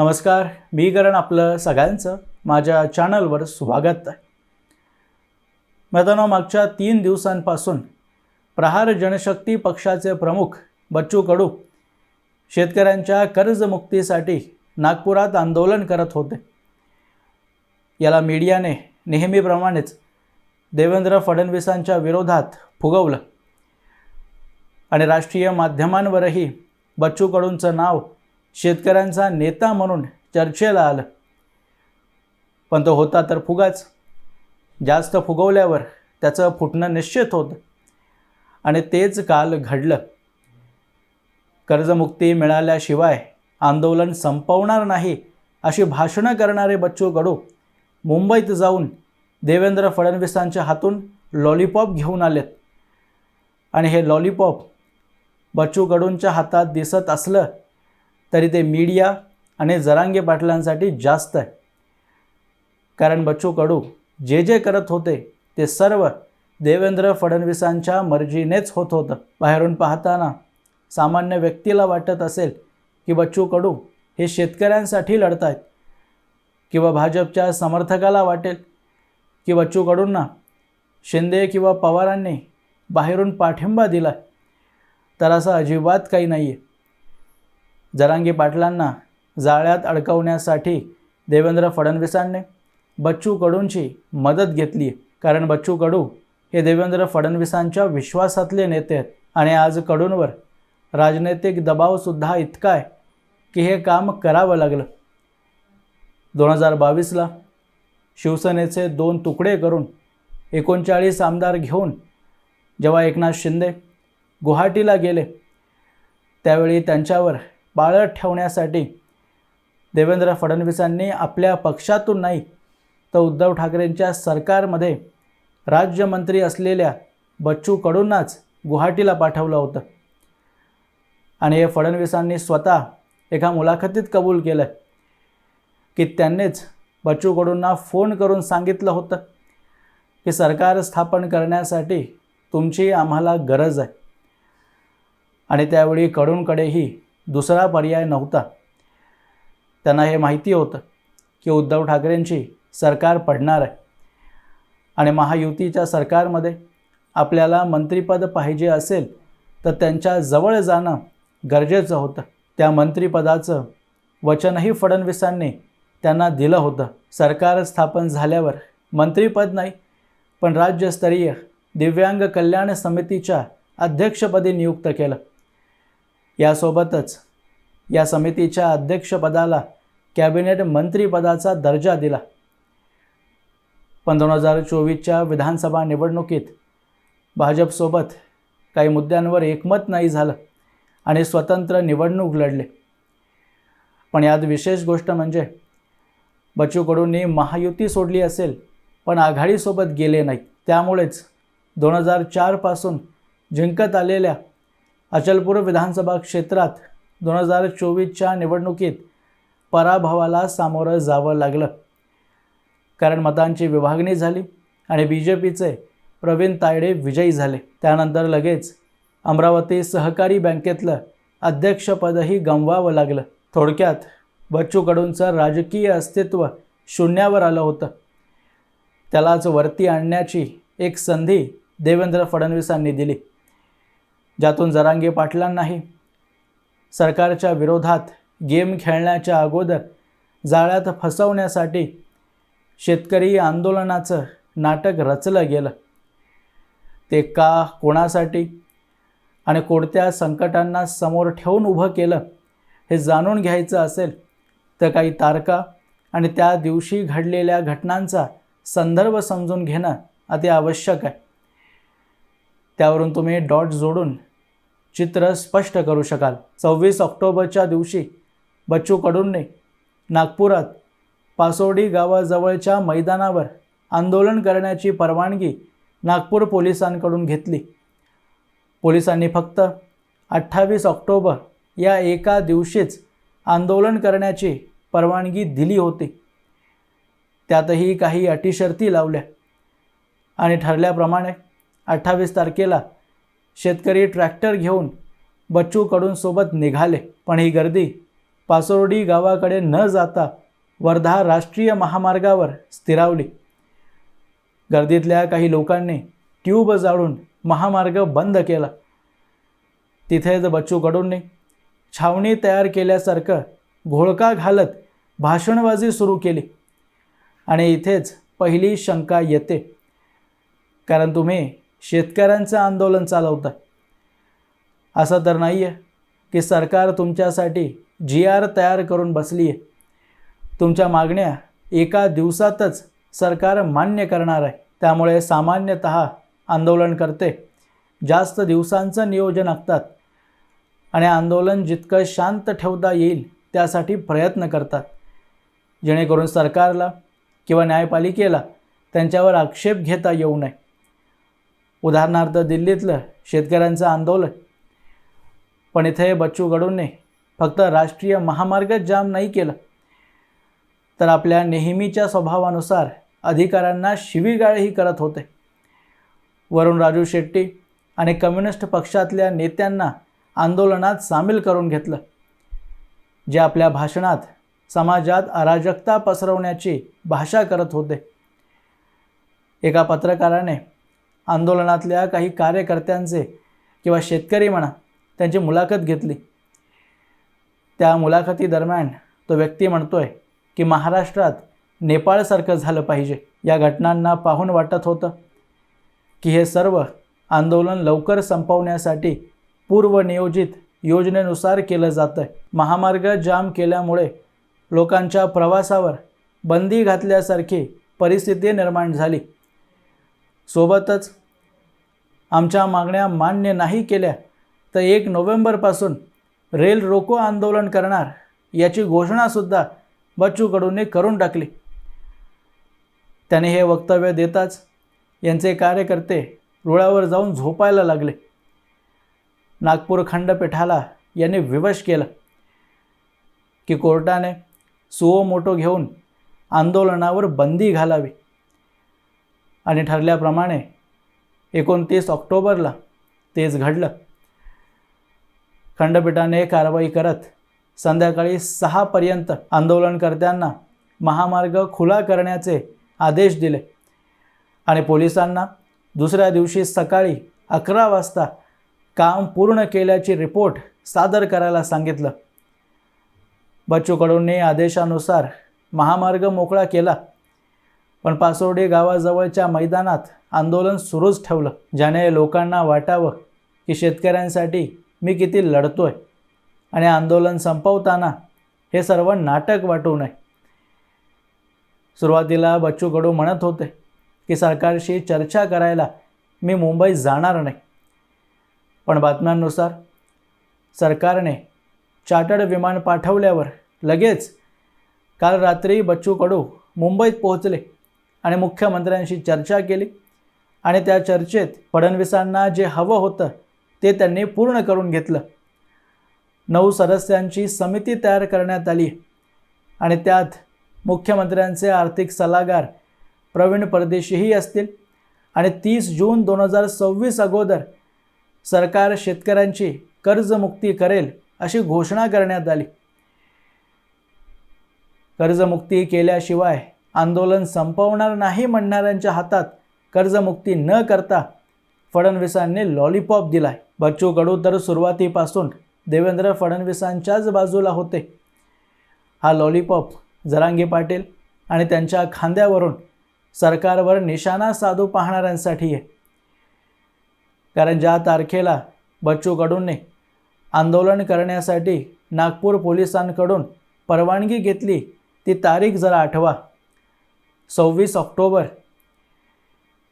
नमस्कार मी करण आपलं सगळ्यांचं. माझ्या चॅनलवर स्वागत आहे. मित्रांनो मागच्या तीन दिवसांपासून प्रहार जनशक्ती पक्षाचे प्रमुख बच्चू कडू शेतकऱ्यांच्या कर्जमुक्तीसाठी नागपुरात आंदोलन करत होते. याला मीडियाने नेहमीप्रमाणेच देवेंद्र फडणवीसांच्या विरोधात फुगवलं. आणि राष्ट्रीय माध्यमांवरही बच्चू कडूंचं नाव शेतकऱ्यांचा नेता म्हणून चर्चेला आलं. पण तो होता तर फुगाच. जास्त फुगवल्यावर त्याचं फुटणं निश्चित होतं. आणि तेच काल घडलं. कर्जमुक्ती मिळाल्याशिवाय आंदोलन संपवणार नाही अशी भाषणं करणारे बच्चू कडू मुंबईत जाऊन देवेंद्र फडणवीसांच्या हातून लॉलीपॉप घेऊन आलेत. आणि हे लॉलीपॉप बच्चू कडूंच्या हातात दिसत असलं तरी ते मीडिया आणि जरांगे पाटलांसाठी जास्त आहे. कारण बच्चू कडू जे जे करत होते ते सर्व देवेंद्र फडणवीसांच्या मर्जीनेच होत होतं. बाहेरून पाहताना सामान्य व्यक्तीला वाटत असेल की बच्चू कडू हे शेतकऱ्यांसाठी लढत आहेत किंवा भाजपच्या समर्थकाला वाटेल की बच्चू कडूंना शिंदे किंवा पवारांनी बाहेरून पाठिंबा दिला तर असं अजिबात काही नाही आहे जरांगी पाटलांना जाळ्यात अडकवण्यासाठी देवेंद्र फडणवीसांनी बच्चू कडूंची मदत घेतली. कारण बच्चू कडू हे देवेंद्र फडणवीसांच्या विश्वासातले नेते आहेत आणि आज कडूंवर राजनैतिक दबावसुद्धा इतका आहे की हे काम करावं लागलं. दोन हजार बावीसला शिवसेनेचे दोन तुकडे करून एकोणचाळीस आमदार घेऊन जेव्हा एकनाथ शिंदे गुवाहाटीला गेले त्यावेळी त्यांच्यावर बाळत ठेवण्यासाठी देवेंद्र फडणवीसांनी आपल्या पक्षातून नाही तर उद्धव ठाकरेंच्या सरकारमध्ये राज्यमंत्री असलेल्या बच्चू कडूंनाच गुवाहाटीला पाठवलं होतं. आणि हे फडणवीसांनी स्वतः एका मुलाखतीत कबूल केलं की त्यांनीच बच्चू कडूंना फोन करून सांगितलं होतं की सरकार स्थापन करण्यासाठी तुमची आम्हाला गरज आहे. आणि त्यावेळी कडूंकडेही दुसरा पर्याय नव्हता. त्यांना हे माहिती होतं की उद्धव ठाकरेंची सरकार पडणार आहे. आणि महायुतीच्या सरकारमध्ये आपल्याला मंत्रिपद पाहिजे असेल तर त्यांच्या जवळ जाणं गरजेचं होतं. त्या मंत्रिपदाचं वचनही फडणवीसांनी त्यांना दिलं होतं. सरकार स्थापन झाल्यावर मंत्रिपद नाही पण राज्यस्तरीय दिव्यांग कल्याण समितीच्या अध्यक्षपदी नियुक्त केलं. यासोबतच या समितीच्या अध्यक्षपदाला कॅबिनेट मंत्रीपदाचा दर्जा दिला. पण दोन हजार चोवीसच्या विधानसभा निवडणुकीत भाजपसोबत काही मुद्द्यांवर एकमत नाही झालं आणि स्वतंत्र निवडणूक लढले. पण यात विशेष गोष्ट म्हणजे बच्चू कडूंनी महायुती सोडली असेल पण आघाडीसोबत गेले नाही. त्यामुळेच दोन हजार चारपासून जिंकत आलेल्या अचलपूर विधानसभा क्षेत्रात दोन हजार चोवीसच्या निवडणुकीत पराभवाला सामोरं जावं लागलं. कारण मतांची विभागणी झाली आणि बी जे पीचे प्रवीण तायडे विजयी झाले. त्यानंतर लगेच अमरावती सहकारी बँकेतलं अध्यक्षपदही गमवावं लागलं. थोडक्यात बच्चू कडूंचं राजकीय अस्तित्व शून्यावर आलं होतं. त्यालाच वरती आणण्याची एक संधी देवेंद्र फडणवीसांनी दिली. ज्यातून जरांगे पाटलांनाही सरकारच्या विरोधात गेम खेळण्याच्या अगोदर जाळ्यात फसवण्यासाठी शेतकरी आंदोलनाचं नाटक रचलं गेलं. ते का कोणासाठी आणि कोणत्या संकटांना समोर ठेवून उभं केलं हे जाणून घ्यायचं असेल तर काही तारका आणि त्या दिवशी घडलेल्या घटनांचा संदर्भ समजून घेणं अति आवश्यक आहे. त्यावरून तुम्ही डॉट जोडून चित्र स्पष्ट करू शकाल. सव्वीस ऑक्टोबरच्या दिवशी बच्चू कडूंनी नागपुरात पासोडी गावाजवळच्या मैदानावर आंदोलन करण्याची परवानगी नागपूर पोलिसांकडून घेतली. पोलिसांनी फक्त अठ्ठावीस ऑक्टोबर या एका दिवशीच आंदोलन करण्याची परवानगी दिली होती. त्यातही काही अटीशर्ती लावल्या आणि ठरल्याप्रमाणे अठ्ठावीस तारखेला शेतकरी ट्रॅक्टर घेऊन बच्चू कडूंसोबत निघाले. पण ही गर्दी पासोर्डी गावाकडे न जाता वर्धा राष्ट्रीय महामार्गावर स्थिरावली. गर्दीतल्या काही लोकांनी ट्यूब जाळून महामार्ग बंद केला. तिथेच बच्चू कडूंनी छावणी तयार केल्यासारखं घोळका घालत भाषणबाजी सुरू केली. आणि इथेच पहिली शंका येते. कारण तुम्ही शेतकऱ्यांचं आंदोलन चालवता असं तर नाही आहे की सरकार तुमच्यासाठी जी आर तयार करून बसली आहे तुमच्या मागण्या एका दिवसातच सरकार मान्य करणार आहे. त्यामुळे सामान्यतः आंदोलन करते. जास्त दिवसांचं नियोजन आखतात. आणि आंदोलन जितकं शांत ठेवता येईल त्यासाठी प्रयत्न करतात. जेणेकरून सरकारला किंवा न्यायपालिकेला त्यांच्यावर आक्षेप घेता येऊ नये. उदाहरणार्थ दिल्लीतलं शेतकऱ्यांचं आंदोलन. पण इथे बच्चू कडूंनी फक्त राष्ट्रीय महामार्गच जाम नाही केलं. तर आपल्या नेहमीच्या स्वभावानुसार अधिकाऱ्यांना शिवीगाळही करत होते. वरुण राजू शेट्टी आणि कम्युनिस्ट पक्षातल्या नेत्यांना आंदोलनात सामील करून घेतलं. जे आपल्या भाषणात समाजात अराजकता पसरवण्याची भाषा करत होते. एका पत्रकाराने आंदोलनातल्या काही कार्यकर्त्यांचे किंवा शेतकरी म्हणा त्यांची मुलाखत घेतली. त्या मुलाखतीदरम्यान तो व्यक्ती म्हणतो आहे की महाराष्ट्रात नेपाळसारखं झालं पाहिजे या घटनांना पाहून वाटत होतं की हे सर्व आंदोलन लवकर संपवण्यासाठी पूर्वनियोजित योजनेनुसार केलं जातं आहे महामार्ग जाम केल्यामुळे लोकांच्या प्रवासावर बंदी घातल्यासारखी परिस्थिती निर्माण झाली. सोबतच आमच्या मागण्या मान्य नाही केल्या तर एक नोव्हेंबरपासून रेल रोको आंदोलन करणार याची घोषणासुद्धा बच्चू कडूने करून टाकली. त्याने हे वक्तव्य देताच यांचे कार्यकर्ते रुळावर जाऊन झोपायला लागले. नागपूर खंडपीठाला यांनी विवश केलं की कोर्टाने सुओ मोटो घेऊन आंदोलनावर बंदी घालावी. आणि ठरल्याप्रमाणे एकोणतीस ऑक्टोबरला तेच घडलं. खंडपीठाने कारवाई करत संध्याकाळी सहापर्यंत आंदोलनकर्त्यांना महामार्ग खुला करण्याचे आदेश दिले आणि पोलिसांना दुसऱ्या दिवशी सकाळी अकरा वाजता काम पूर्ण केल्याची रिपोर्ट सादर करायला सांगितलं. बच्चू कडूंनी आदेशानुसार महामार्ग मोकळा केला. पण पासोर्डे गावाजवळच्या मैदानात आंदोलन सुरूच ठेवलं ज्याने लोकांना वाटावं की शेतकऱ्यांसाठी मी किती लढतो आहे आणि आंदोलन संपवताना हे सर्व नाटक वाटू नये. सुरुवातीला बच्चू कडू म्हणत होते की सरकारशी चर्चा करायला मी मुंबईत जाणार नाही. पण बातम्यांनुसार सरकारने चार्टर्ड विमान पाठवल्यावर लगेच काल रात्री बच्चू कडू मुंबईत पोहोचले. आणि मुख्यमंत्र्यांशी चर्चा केली. आणि त्या चर्चेत फडणवीसांना जे हवं होतं ते त्यांनी पूर्ण करून घेतलं. नऊ सदस्यांची समिती तयार करण्यात आली. आणि त्यात मुख्यमंत्र्यांचे आर्थिक सल्लागार प्रवीण परदेशीही असतील. आणि तीस जून दोन हजार सव्वीस अगोदर सरकार शेतकऱ्यांची कर्जमुक्ती करेल अशी घोषणा करण्यात आली. कर्जमुक्ती केल्याशिवाय आंदोलन संपवणार नाही म्हणणाऱ्यांच्या हातात कर्जमुक्ती न करता फडणवीसांनी लॉलीपॉप दिलाय. बच्चू कडू तर सुरुवातीपासून देवेंद्र फडणवीसांच्याच बाजूला होते. हा लॉलीपॉप जरांगी पाटील आणि त्यांच्या खांद्यावरून सरकारवर निशाणा साधू पाहणाऱ्यांसाठी आहे कारण ज्या तारखेला बच्चू कडूंनी आंदोलन करण्यासाठी नागपूर पोलिसांकडून परवानगी घेतली ती तारीख जरा आठवा. सव्वीस ऑक्टोबर.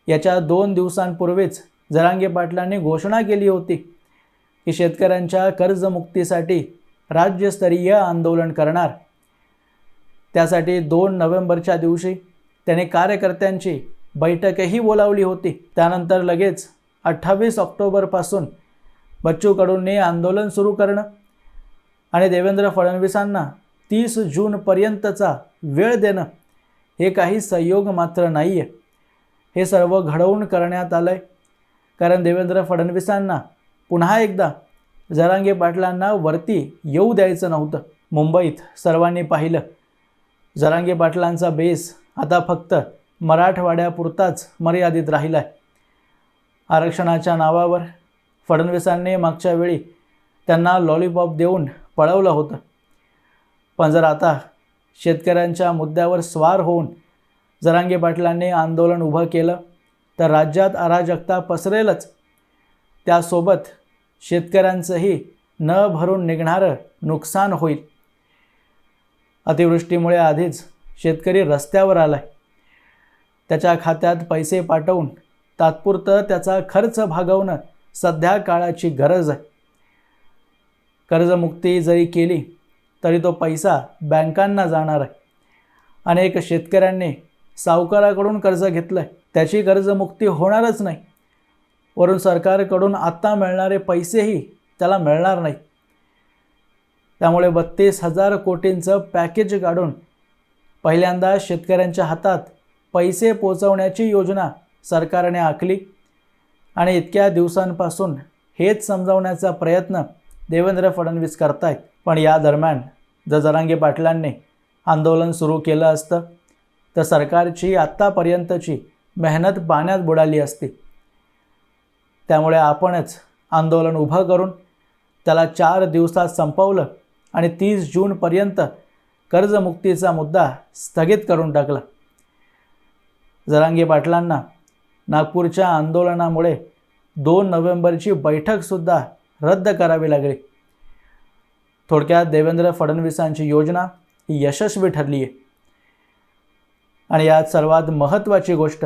याच्या दोन दिवसांपूर्वीच जरांगे पाटलांनी घोषणा केली होती की शेतकऱ्यांच्या कर्जमुक्तीसाठी राज्यस्तरीय आंदोलन करणार. त्यासाठी दोन नोव्हेंबरच्या दिवशी त्याने कार्यकर्त्यांची बैठकही बोलावली होती. त्यानंतर लगेच अठ्ठावीस ऑक्टोबरपासून बच्चू कडूंनी आंदोलन सुरू करणं आणि देवेंद्र फडणवीसांना तीस जूनपर्यंतचा वेळ देणं हे काही संयोग मात्र नाही आहे हे सर्व घडवून करण्यात आलं आहे कारण देवेंद्र फडणवीसांना पुन्हा एकदा जरांगे पाटलांना वरती येऊ द्यायचं नव्हतं. मुंबईत सर्वांनी पाहिलं. जरांगे पाटलांचा बेस आता फक्त मराठवाड्यापुरताच मर्यादित राहिला आहे आरक्षणाच्या नावावर फडणवीसांनी मागच्या वेळी त्यांना लॉलीपॉप देऊन पळवलं होतं. पण जर आता शेतकऱ्यांच्या मुद्द्यावर स्वार होऊन जरांगे पाटलांनी आंदोलन उभं केलं तर राज्यात अराजकता पसरेलच. त्यासोबत शेतकऱ्यांचंही न भरून निघणारं नुकसान होईल. अतिवृष्टीमुळे आधीच शेतकरी रस्त्यावर आलाय. त्याच्या खात्यात पैसे पाठवून तात्पुरतं त्याचा खर्च भागवणं सध्या काळाची गरज आहे. कर्जमुक्ती जरी केली तरी तो पैसा बँकांना जाणार आहे. अनेक शेतकऱ्यांनी सावकाराकडून कर्ज घेतलं आहे त्याची कर्जमुक्ती होणारच नाही. वरून सरकारकडून आत्ता मिळणारे पैसेही त्याला मिळणार नाही. त्यामुळे बत्तीस हजार कोटींचं पॅकेज काढून पहिल्यांदा शेतकऱ्यांच्या हातात पैसे पोचवण्याची योजना सरकारने आखली आणि इतक्या दिवसांपासून हेच समजावण्याचा प्रयत्न देवेंद्र फडणवीस करतायत. पण या दरम्यान जर जरांगे पाटलांनी आंदोलन सुरू केलं असतं तर सरकारची आत्तापर्यंतची मेहनत पाण्यात बुडाली असती. त्यामुळे आपणच आंदोलन उभं करून त्याला चार दिवसात संपवलं आणि तीस जूनपर्यंत कर्जमुक्तीचा मुद्दा स्थगित करून टाकला. जरांगे पाटलांना नागपूरच्या आंदोलनामुळे दोन नोव्हेंबरची बैठकसुद्धा रद्द करावी लागली. थोडक्यात देवेंद्र फडणवीसांची योजना ही यशस्वी ठरली आहे आणि यात सर्वात महत्त्वाची गोष्ट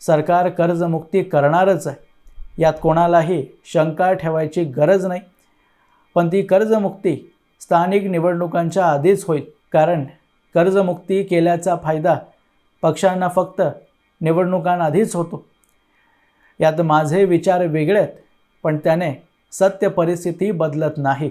सरकार कर्जमुक्ती करणारच आहे. यात कोणालाही शंका ठेवायची गरज नाही. पण ती कर्जमुक्ती स्थानिक निवडणुकांच्या आधीच होईल. कारण कर्जमुक्ती केल्याचा फायदा पक्षांना फक्त निवडणुकांआधीच होतो. यात माझे विचार वेगळे आहेत पण त्याने सत्य परिस्थिती बदलत नाही.